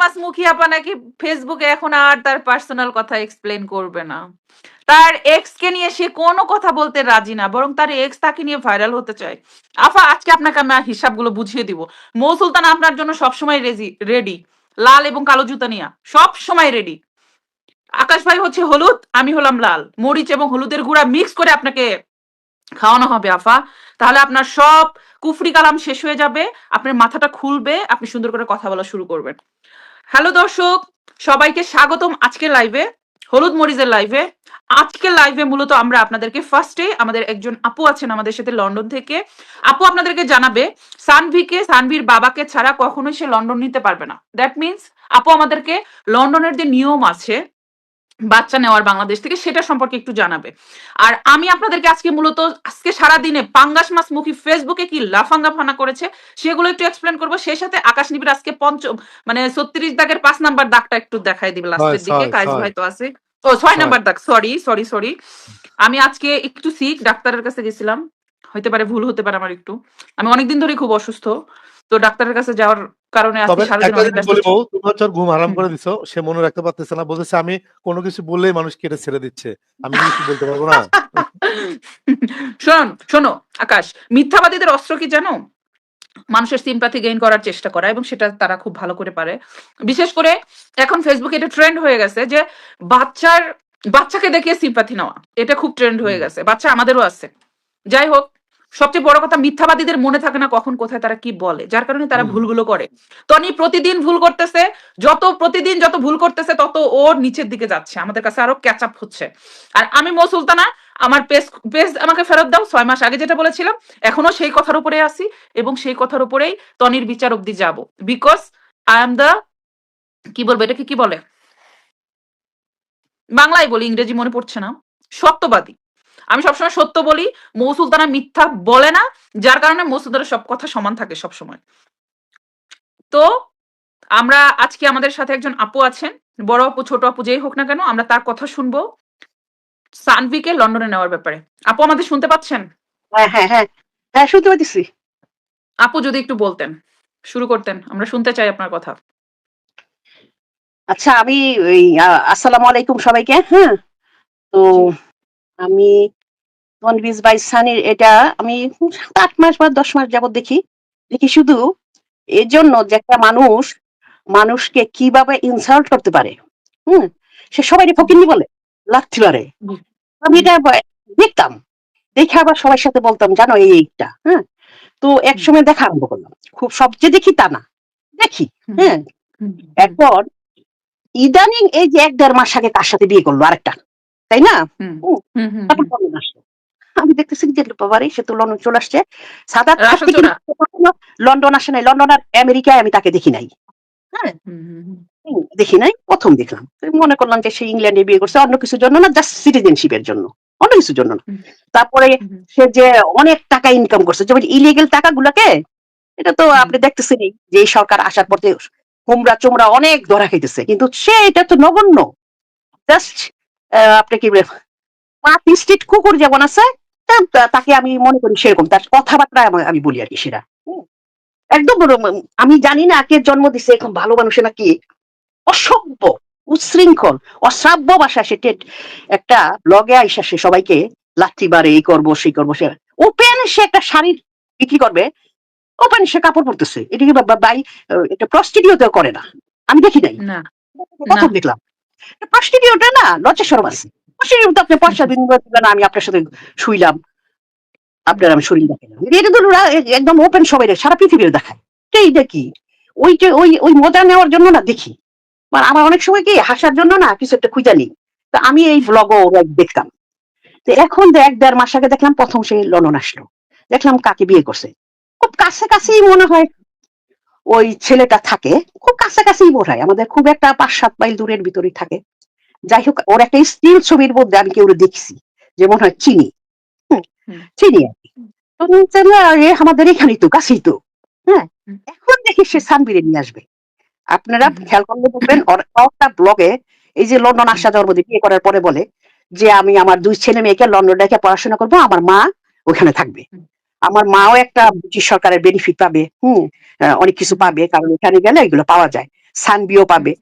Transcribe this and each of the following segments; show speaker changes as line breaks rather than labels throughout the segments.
মাস মুখী আপা নাকি ফেসবুকে এখন আর তার পার্সোনাল কথা এক্সপ্লেন করবে না। তার এক্স কে নিয়ে সে কোনো কথা বলতে রাজি না, বরং তার এক্স তাকে নিয়ে ভাইরাল হতে চায়। আফা, আজকে আপনাকে আমি হিসাবগুলো বুঝিয়ে দিব। মৌ সুলতান আপনার জন্য সবসময় রেজি রেডি লাল এবং কালো জুতা নিয়ে সব সময় রেডি আকাশ ভাই হচ্ছে হলুদ, আমি হলাম লাল। মরিচ এবং হলুদের গুঁড়া মিক্স করে আপনাকে খাওয়ানো হবে, আফা। তাহলে আপনার সব কুফরি কালাম শেষ হয়ে যাবে, আপনার মাথাটা খুলবে, আপনি সুন্দর করে কথা বলা শুরু করবেন। হ্যালো দর্শক, সবাইকে স্বাগতম আজকের লাইভে হলুদ মরিজের লাইভে আজকের লাইভে মূলত আমরা আপনাদেরকে ফার্স্টে আমাদের একজন আপু আছেন আমাদের সাথে লন্ডন থেকে। আপু আপনাদেরকে জানাবে, সানভিকে, সানভির বাবাকে ছাড়া কখনোই সে লন্ডন নিতে পারবে না। দ্যাট মিনস আপু আমাদেরকে লন্ডনের যে নিয়ম আছে বাচ্চা নেওয়ার বাংলাদেশ থেকে সেটা সম্পর্কে একটু জানাবে। আর আমি আপনাদেরকে আজকে মূলত আজকে সারা দিনে পাঙ্গাস মাস মুখী ফেসবুকে কি লাফাঙ্গা ফানা করেছে সেগুলো একটু এক্সপ্লেন করব। সেই সাথে আকাশ নিবির আজকে পঞ্চম মানে ছত্রিশ দাগের পাঁচ নাম্বার দাগটা একটু দেখাই দিবে লাস্টের দিকে। কাজ
ছয়।
হয়তো আছে। ও ছয় নাম্বার দাগ সরি সরি সরি আমি আজকে একটু সিক ডাক্তারের কাছে গেছিলাম। হইতে পারে ভুল হতে পারে আমার একটু। আমি অনেকদিন ধরে খুব অসুস্থ। তো ডাক্তারের কাছে যাওয়ার কারণে আজকে সারাদিন অনেক ব্যস্ত
বলি
ছিলাম।
বউ, তুমি হচ্ছে ঘুম হারাম করে দিছো সে মনে রাখতে পারতেছে না বলতেছে আমি কোনো কিছু বললেই মানুষ কেটে ছেড়ে দিচ্ছে। আমি কিছু বলতে পারব না।
শোন শোনো আকাশ মিথ্যাবাদীদের অস্ত্র কি জানো? মানুষের সিম্পাথি গেইন করার চেষ্টা করা এবং সেটা তারা খুব ভালো করে পারে। বিশেষ করে এখন ফেসবুকে এটা ট্রেন্ড হয়ে গেছে যে বাচ্চার বাচ্চাকে দেখিয়ে সিম্পাথি নেওয়া এটা খুব ট্রেন্ড হয়ে গেছে। বাচ্চা আমাদেরও আছে। যাই হোক সবচেয়ে বড় কথা মিথ্যাবাদীদের মনে থাকে না কখন কোথায় তারা কি বলে যার কারণে তারা ভুলগুলো করে। তনি প্রতিদিন ভুল করতেছে যত প্রতিদিন যত ভুল করতেছে তত ওর নিচের দিকে যাচ্ছে। আমাদের কাছে আরও ক্যাচ আপ হচ্ছে। আর আমি মো সুলতানা আমার পেজ পেজ আমাকে ফেরত দাও ছয় মাস আগে যেটা বলেছিলাম এখনও সেই কথার উপরে আছি এবং সেই কথার উপরেই তনির বিচার অব্দি যাব। বিকজ আই এম দ্য কি বলব এটাকে কি বলে? বাংলায় বলি ইংরেজি মনে পড়ছে না। সত্যবাদী। আমি সবসময় সত্য বলি মৌ সুলতানা মিথ্যা বলে না যার কারণে মৌ সুলতানের সব কথা সমান থাকে সব সময় তো আমরা আজকে আমাদের সাথে একজন আপু আছেন বড় আপু ছোট আপু যেই হোক না কেন আমরা তার কথা শুনব সানভিকে লন্ডনে নেওয়ার ব্যাপারে। আপু আমাদের শুনতে পাচ্ছেন?
হ্যাঁ হ্যাঁ হ্যাঁ হ্যাঁ শুনতে পাচ্ছি
আপু যদি একটু বলতেন শুরু করতেন আমরা শুনতে চাই আপনার কথা।
আচ্ছা আমি আসসালামু আলাইকুম সবাইকে হ্যাঁ? তো আমি তনবিজ বাই সানির এটা আমি আট মাস বা দশ মাস যাবত দেখি। দেখি শুধু এর জন্য যে একটা মানুষ মানুষকে কীভাবে ইনসাল্ট করতে পারে। হুম? সে সবাই ফকিনি বলে লাগতে পারে আমি এটা দেখতাম। দেখে আবার সবার সাথে বলতাম জানো এই এইটা? হ্যাঁ তো এক সময় দেখা আরম্ভ করলাম। খুব সব যে দেখি তা না। দেখি হ্যাঁ এখন ইদানিং এই যে এক দেড় মাস আগে কার সাথে বিয়ে করল আরেকটা। তাই না? তারপর লন্ডন আসলো। আমি দেখতেছি যে বাবারে সে তো লন্ডন চলে আসছে। সাদা লন্ডন আসে নাই। লন্ডন আর আমেরিকায় আমি তাকে দেখি নাই। হ্যাঁ। দেখি নাই। প্রথম দেখলাম। মনে করলাম যে সে ইংল্যান্ডে বিয়ে করছে অন্য কিছুর জন্য না জাস্ট সিটিজেনশিপের জন্য। অন্য কিছুর জন্য না। তারপরে সে যে অনেক টাকা ইনকাম করছে যেমন ইলিগেল টাকা গুলাকে এটা তো আপনি দেখতেছেন যে এই সরকার আসার পর থেকে হোমরা চোমরা অনেক ধরা খাইতেছে। কিন্তু সে এটা তো নগণ্য। জাস্ট আপনি কি বলে স্ট্রিট কুকুর যেমন আছে তা- তাকে আমি মনে করি সেরকম। তার কথাবার্তা আমি- বলি আর কি সেটা। একদম আমি জানি না কে জন্ম দিছে এখন ভালো মানুষে নাকি অসভ্য উচ্ছৃঙ্খল অশ্রাব্য ভাষা সে একটা ব্লগে আইসা সে সবাইকে লাথি বারে এই করব সেই করব সে ওপেন সে একটা শাড়ির বিক্রি করবে ওপেন সে কাপড় পরতেছে। এটা কি বাই এটা প্রস্টিটিউটেও করে না। আমি দেখি নাই।
না।
প্রথম দেখলাম নেওয়ার জন্য না, দেখি। মানে আমার অনেক সময় কি, হাসার জন্য না কিছু একটা খুঁজা নিই। তো আমি এই ব্লগও দেখতাম। তো এখন এক দেড় মাস আগে দেখলাম, প্রথম সে লন্ডন আসলো। দেখলাম কাকে বিয়ে করছে। খুব কাছে কাছেই মনে হয় ওই ছেলেটা থাকে খুব কাছাকাছিই মনে হয় আমাদের খুব একটা পাঁচ সাত মাইল দূরের ভিতরেই থাকে। যাই হোক ওর একটা স্টিল ছবির মধ্যে আমি কেউ দেখছি যে মনে হয় চিনি। চিনি আর কি। আমাদের এখানেই তো কাছেই তো। হ্যাঁ এখন দেখি সে সানবিরে নিয়ে আসবে। আপনারা খেয়াল করলে ওর একটা ব্লগে এই যে লন্ডন আসা যাওয়ার মধ্যে বিয়ে করার পরে বলে যে আমি আমার দুই ছেলে মেয়েকে লন্ডন রেখে পড়াশোনা করব আমার মা ওখানে থাকবে। আমার মাও একটা ব্রিটিশ সরকারের বেনিফিট পাবে হুম অনেক কিছু পাবে কারণ এখানে গেলে এগুলো পাওয়া যায়। সানবিও পাবে।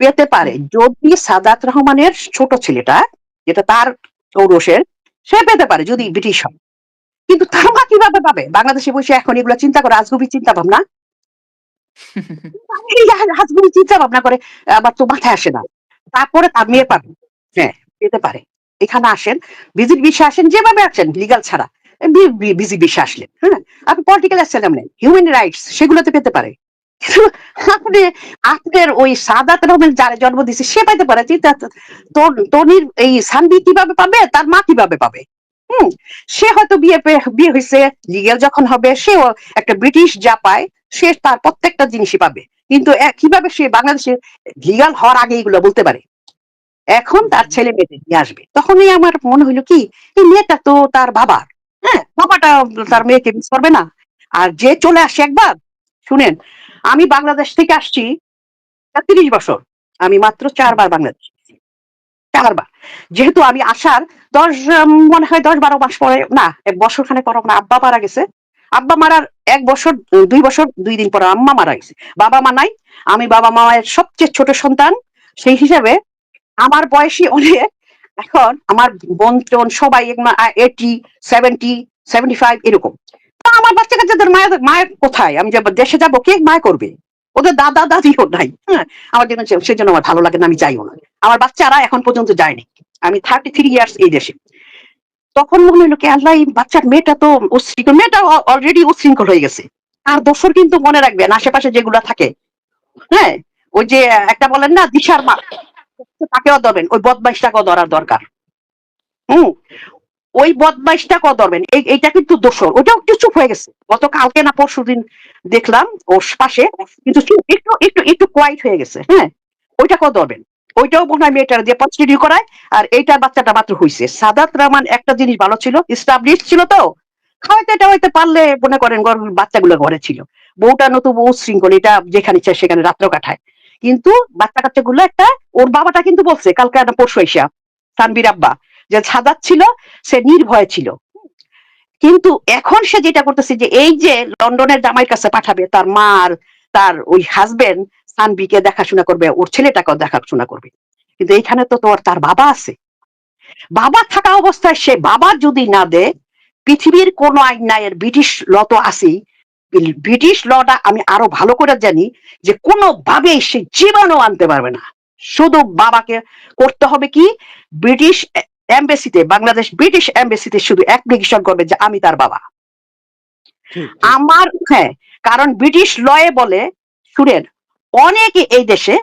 পেতে পারে। যদি সাদাত রহমানের ছোট ছেলেটা যেটা তার ঔরসের সে পেতে পারে যদি ব্রিটিশ হয়। কিন্তু তার মা কীভাবে পাবে? বাংলাদেশে বসে এখন এগুলো চিন্তা করে আজগুবি চিন্তা ভাবনা আজগুবি চিন্তা ভাবনা করে আবার তো মাথায় আসে না। তারপরে তার মেয়ে পাবে। হ্যাঁ পেতে পারে। এখানে আসেন ভিজিট বিষয়ে আসেন যেভাবে আসেন লিগাল ছাড়া। বিষয়ে আসলেন হ্যাঁ? আপনি পলিটিক্যাল অ্যাসাইলাম নেন হিউম্যান রাইটস সেগুলোতে পেতে পারে। আপনি, আপনার ওই সাদাত রহমান যারা জন্ম দিচ্ছে সে পাইতে পারে। তনির এই সানবি কীভাবে পাবে? তার মা কীভাবে পাবে? হুম? সে হয়তো বিয়ে বিয়ে হয়েছে লিগেল যখন হবে, সেও একটা ব্রিটিশ যা পায়, সে তার প্রত্যেকটা জিনিসই পাবে। কিন্তু কীভাবে সে বাংলাদেশে লিগাল হওয়ার আগে এগুলো বলতে পারে? এখন তার ছেলে মেয়েদের নিয়ে আসবে। তখনই আমার মনে হইল কি, এই মেয়েটা তো তার বাবার। হ্যাঁ বাবাটা তার মেয়েকে মিস করবে না। আর যে চলে আসে একবার, শুনেন, আমি বাংলাদেশ থেকে আসছি তিরিশ বছর, আমি মাত্র চারবার বাংলাদেশ চারবার। যেহেতু আমি আসার দশ, মনে হয় দশ বারো মাস পরে, না, এক বছর খানে পর আমার আব্বা মারা গেছে। আব্বা মারার এক বছর, দুই বছর, দুই দিন পরে আম্মা মারা গেছে। বাবা মা নাই, আমি বাবা মায়ের সবচেয়ে ছোট সন্তান, সেই হিসাবে আমার বয়সী অনেক এখন আমার বোন টোন সবাই এইটি সেভেন্টি সেভেন্টি ফাইভ এরকম। তা আমার বাচ্চা কাচ্চাদের মায়ের মায়ের কোথায়? আমি দেশে যাব, কে মায় করবে? ওদের দাদা, দাদিও নাই হ্যাঁ? আমার জন্য সে- সেজন্য আমার ভালো লাগে না, আমি যাইও না। আমার বাচ্চারা এখন পর্যন্ত যায়নি আমি থার্টি থ্রি ইয়ার্স এই দেশে। তখন মনে হলো কি, আল্লাহ, এই বাচ্চার মেয়েটা তো উশৃঙ্খল মেয়েটা অলরেডি উশৃঙ্খল হয়ে গেছে। আর দোসর কিন্তু মনে রাখবেন, আশেপাশে যেগুলা থাকে হ্যাঁ? ওই যে, একটা বলেন না, দিশার মা তাকেও ধরবেন। ওই বদমাইশটাকেও ধরার দরকার। হুম? ওই ধরবেন। কিন্তু ওটাও একটু চুপ হয়ে গেছে। না পরশু দিন দেখলাম ওর পাশে কিন্তু চুপ- একটু একটু একটু কোয়াইট হয়ে গেছে। হ্যাঁ? ওইটাকেও ধরবেন। ওইটাও মনে হয় মেয়েটার দিয়ে করায়। আর এইটার বাচ্চাটা মাত্র সাদাত রহমান একটা জিনিস ভালো ছিল স্টাবলিশ ছিল তো। খাওয়াইতে টাওয়াইতে পারলে মনে করেন বাচ্চাগুলো ঘরে ছিল। বউটা নতুন বউ শৃঙ্খল এটা যেখানে ইচ্ছা সেখানে রাত্র কাটায়। কিন্তু বাচ্চা কাচ্চা একটা ওর বাবাটা কিন্তু বলছে, কালকে একটা পরশু এসা সানবির আব্বা। যে সাদাত ছিল, সে নির্ভয় ছিল। কিন্তু এখন সে যেটা করতেছে যে, এই যে লন্ডনের জামাইয়ের কাছে পাঠাবে, তার মা আর তার ওই হাজবেন্ড সানবিকে দেখাশোনা করবে, ওর ছেলেটাকেও দেখাশোনা করবে। কিন্তু এইখানে তো তোর তার বাবা আছে। বাবা থাকা অবস্থায় সে বাবা যদি না দে পৃথিবীর কোন আইন নাই, এর ব্রিটিশ ল তো আছেই। ব্রিটিশ লটা আমি আরও ভালো করে জানি যে কোনোভাবেই সে জীবনও আনতে পারবে না। শুধু বাবাকে করতে হবে কি? ব্রিটিশ এম্বাসিতে বাংলাদেশ ব্রিটিশ এম্বাসিতে শুধু অ্যাপ্লিকেশন করবে যে আমি তার বাবা। আমার হ্যাঁ কারণ ব্রিটিশ লয়ে বলে শুনেন অনেকে এই দেশে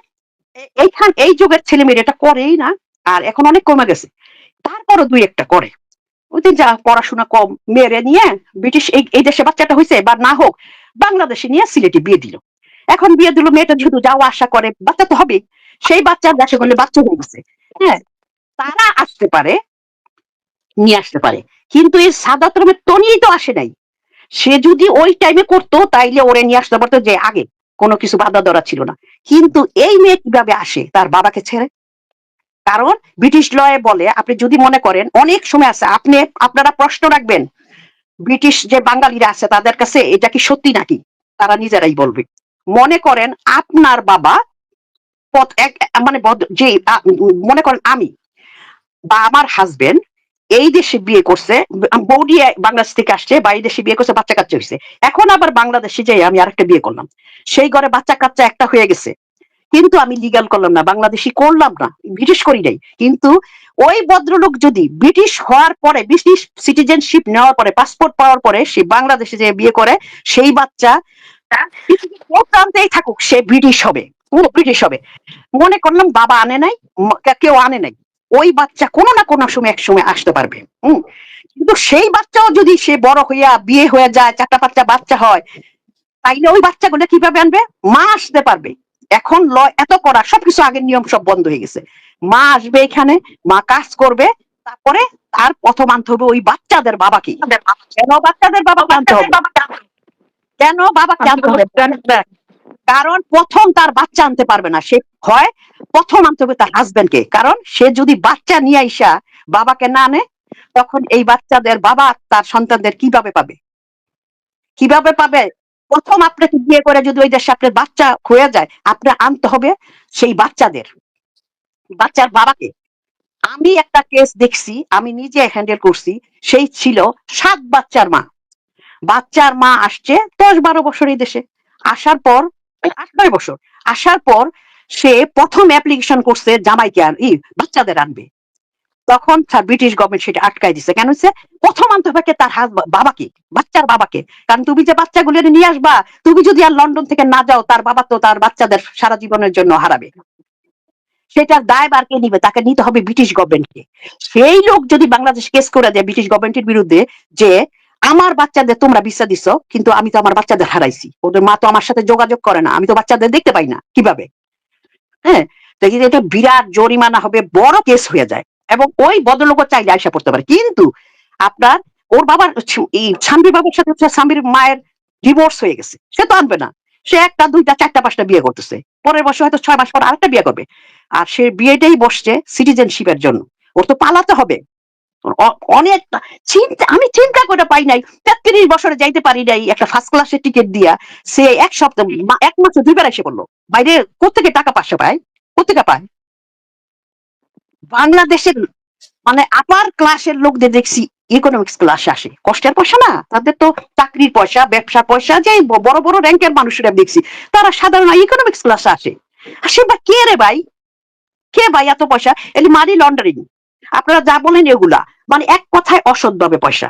এইখান এই যুগের ছেলে মেয়েরা এটা করেই না আর এখন অনেক কমে গেছে। তারপরও দুই একটা করে। ওই যে যা পড়াশোনা কম মেরে নিয়ে ব্রিটিশ এই এই দেশে বাচ্চাটা হয়েছে বা না হোক বাংলাদেশে নিয়ে সিলেটে বিয়ে দিল। এখন বিয়ে দিল মেয়েটা যেহেতু যাওয়া আসা করে, বাচ্চা তো হবে সেই বাচ্চার দেশে করলে বাচ্চা হয়ে গেছে। হ্যাঁ তারা আসতে পারে, নিয়ে আসতে পারে। কিন্তু এই সাদাত রকমের তনিই তো আসে নাই। সে যদি ওই টাইমে করতো, তাইলে ওরে নিয়ে আসতে পারতো যে আগে কোনো কিছু বাধা ধরা ছিল না। কিন্তু এই মেয়ে কীভাবে আসে, তার বাবাকে ছেড়ে? কারণ ব্রিটিশ লয়ে বলে, আপনি যদি মনে করেন, অনেক সময় আছে, আপনি, আপনারা প্রশ্ন রাখবেন, ব্রিটিশ যে বাঙালিরা আছে, তাদের কাছে এটা কি সত্যি নাকি? তারা নিজেরাই বলবে। মনে করেন আপনার বাবা পথ এক মানে যে মনে করেন আমি বা আমার হাজবেন্ড এই দেশে বিয়ে করছে, বৌদি বাংলাদেশ থেকে আসছে বা এই দেশে বিয়ে করছে, বাচ্চা কাচ্চা হয়েছে। এখন আবার বাংলাদেশে যাই আমি আরেকটা বিয়ে করলাম। সেই ঘরে বাচ্চা কাচ্চা একটা হয়ে গেছে। কিন্তু আমি লিগাল করলাম না, বাংলাদেশি করলাম না, ব্রিটিশ করি নাই। কিন্তু ওই ভদ্রলোক যদি ব্রিটিশ হওয়ার পরে, ব্রিটিশ সিটিজেনশিপ নেওয়ার পরে পাসপোর্ট পাওয়ার পরে সে বাংলাদেশে যে বিয়ে করে, সেই বাচ্চা প্রান্তেই থাকুক সে ব্রিটিশ হবে পুরো ব্রিটিশ হবে। মনে করলাম বাবা আনে নাই কেউ আনে নাই। ওই বাচ্চা কোনো না কোনো সময় এক সময় আসতে পারবে হম? কিন্তু সেই বাচ্চাও যদি সে বড় হইয়া বিয়ে হয়ে যায় চারটা পাঁচটা বাচ্চা হয় তাইলে ওই বাচ্চাগুলো কীভাবে আনবে? মা আসতে পারবে। এখন ল এত করা সবকিছু আগের নিয়ম সব বন্ধ হয়ে গেছে। মা আসবে এখানে মা কাজ করবে তারপরে তার প্রথম আনতে হবে ওই বাচ্চাদের বাবাকে। কেন বাচ্চাদের বাবাকে আনতে হবে? কেন বাবাকে আনতে হবে কারণ প্রথম তার বাচ্চা আনতে পারবে না। সে হয় প্রথম আনতে হবে তার হাজবেন্ডকে কারণ সে যদি বাচ্চা নিয়ে আইসা বাবাকে না আনে তখন এই বাচ্চাদের বাবা তার সন্তানদের কীভাবে পাবে? কীভাবে পাবে? প্রথম আপনাকে বিয়ে করে যদি ওই দেশে আপনার বাচ্চা হয়ে যায় আপনার আনতে হবে সেই বাচ্চাদের বাচ্চার বাবাকে। আমি একটা কেস দেখছি আমি নিজে হ্যান্ডেল করছি সেই ছিল সাত বাচ্চার মা। বাচ্চার মা আসছে দশ বারো বছর এই দেশে। আসার পর আট নয় বছর, আসার পর সে প্রথম অ্যাপ্লিকেশন করছে জামাইকে আর ই বাচ্চাদের আনবে। তখন ব্রিটিশ গভর্নমেন্ট সেটা আটকাই দিছে। কেন হচ্ছে প্রথম আনতে হবে তার হাত বাবাকে, বাচ্চার বাবাকে। কারণ তুমি যে বাচ্চাগুলো নিয়ে আসবা, তুমি যদি আর লন্ডন থেকে না যাও, তার বাবা তো তার বাচ্চাদের সারা জীবনের জন্য হারাবে। সেটার দায়বার কে নিবে? তাকে নিতে হবে ব্রিটিশ গভর্নমেন্টকে সেই লোক যদি বাংলাদেশ কেস করে দেয় ব্রিটিশ গভর্নমেন্টের বিরুদ্ধে যে আমার বাচ্চাদের তোমরা ভিসা দিছ, কিন্তু আমি তো আমার বাচ্চাদের হারাইছি। ওদের মা তো আমার সাথে যোগাযোগ করে না, আমি তো বাচ্চাদের দেখতে পাই না, কীভাবে? হ্যাঁ যে এটা বিরাট জরিমানা হবে, বড় কেস হয়ে যায়। এবং ওই বদলোক চাইলে আয়সা পড়তে পারে। কিন্তু আপনার, ওর বাবার এই স্বামীর বাবার সাথে স্বামীর মায়ের ডিভোর্স হয়ে গেছে। সে তো আনবে না। সে একটা, দুইটা, চারটা, পাঁচটা বিয়ে করতেছে। পরের বছর হয়তো ছয় মাস পর আরেকটা বিয়ে করবে। আর সে বিয়েটাই বসছে সিটিজেনশিপের জন্য। ওর তো পালাতে হবে। অনেক চিন্তা, আমি চিন্তা করে পাই নাই। তেত্রিশ বছরে যাইতে পারি নাই একটা ফার্স্ট ক্লাসের টিকিট দিয়া। সে এক সপ্তাহ এক মাসে দুইবার এসে পড়ল বাইরে কোথেকে টাকা পাশে পায় কোথেকে পায়? বাংলাদেশের মানে আপার ক্লাসের লোকদের দেখছি ইকোনমিক্স ক্লাস আসে। কষ্টের পয়সা না, তাদের তো চাকরির পয়সা, ব্যবসার পয়সা যে বড় বড় র্যাঙ্কের মানুষেরা দেখছি, তারা সাধারণ ইকোনমিক্স ক্লাস আসে। আসে বা কে রে ভাই? কে ভাই এত পয়সা? এলি মানি লন্ডারিং। আপনারা যা বলেন এগুলা। মানে এক কথায় অসৎভাবে পয়সা।